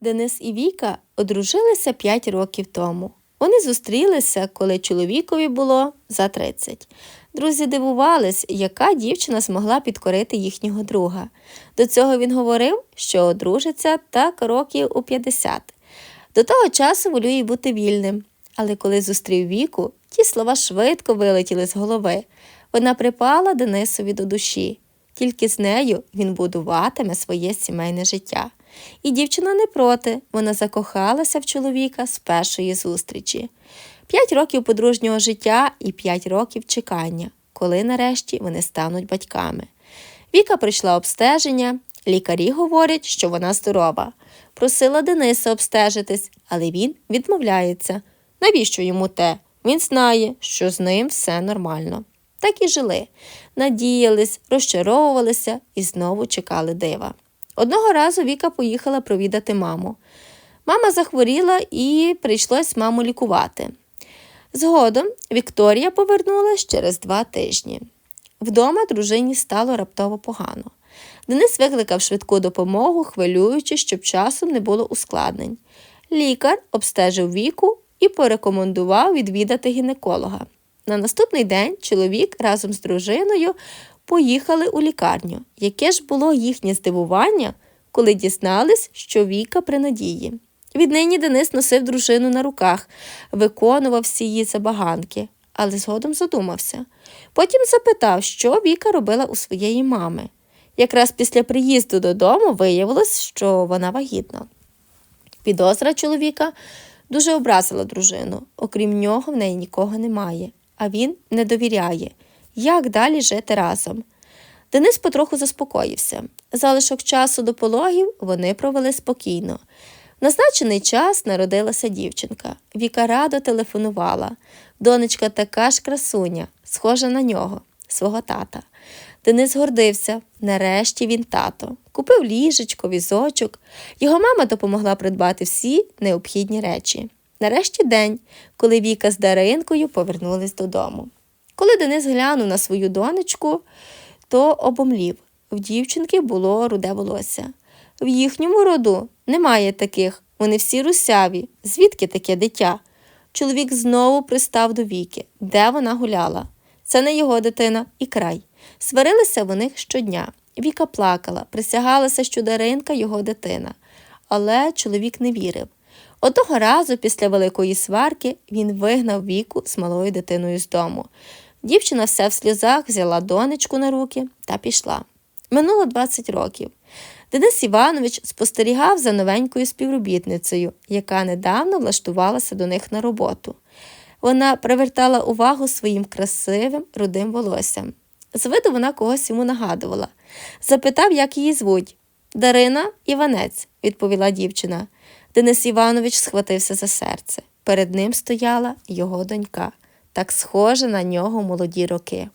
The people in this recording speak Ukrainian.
Денис і Віка одружилися 5 років тому. Вони зустрілися, коли чоловікові було за 30. Друзі дивувались, яка дівчина змогла підкорити їхнього друга. До цього він говорив, що одружиться так років у 50. До того часу волює бути вільним. Але коли зустрів Віку, ті слова швидко вилетіли з голови. Вона припала Денисові до душі. Тільки з нею він будуватиме своє сімейне життя. І дівчина не проти, вона закохалася в чоловіка з першої зустрічі. П'ять років подружнього життя і п'ять років чекання, коли нарешті вони стануть батьками. Віка пройшла обстеження, лікарі говорять, що вона здорова. Просила Дениса обстежитись, але він відмовляється. Навіщо йому те? Він знає, що з ним все нормально. Так і жили, надіялись, розчаровувалися і знову чекали дива. Одного разу Віка поїхала провідати маму. Мама захворіла і прийшлось маму лікувати. Згодом Вікторія повернулась через два тижні. Вдома дружині стало раптово погано. Денис викликав швидку допомогу, хвилюючи, щоб часом не було ускладнень. Лікар обстежив віку і порекомендував відвідати гінеколога. На наступний день чоловік разом з дружиною поїхали у лікарню. Яке ж було їхнє здивування, коли дізнались, що Віка при надії. Віднині Денис носив дружину на руках, виконував всі її забаганки, але згодом задумався. Потім запитав, що Віка робила у своєї мами. Якраз після приїзду додому виявилось, що вона вагітна. Підозра чоловіка дуже образила дружину. Окрім нього, в неї нікого немає, а він не довіряє, як далі жити разом. Денис потроху заспокоївся. Залишок часу до пологів вони провели спокійно. В назначений час народилася дівчинка. Віка радо телефонувала. Донечка така ж красуня, схожа на нього, свого тата. Денис гордився. Нарешті він тато. Купив ліжечко, візочок. Його мама допомогла придбати всі необхідні речі. Нарешті день, коли Віка з Даринкою повернулись додому. Коли Денис глянув на свою донечку, то обомлів. В дівчинки було руде волосся. В їхньому роду немає таких, вони всі русяві. Звідки таке дитя? Чоловік знову пристав до віки, де вона гуляла. Це не його дитина і край. Сварилися вони щодня. Віка плакала, присягалася, що Даринка його дитина. Але чоловік не вірив. Одного разу після великої сварки він вигнав віку з малою дитиною з дому. Дівчина вся в сльозах взяла донечку на руки та пішла. Минуло 20 років. Денис Іванович спостерігав за новенькою співробітницею, яка недавно влаштувалася до них на роботу. Вона привертала увагу своїм красивим рудим волоссям. З виду вона когось йому нагадувала. Запитав, як її звуть. Дарина Іванець, відповіла дівчина. Денис Іванович схватився за серце. Перед ним стояла його донька, так схоже на нього молоді роки.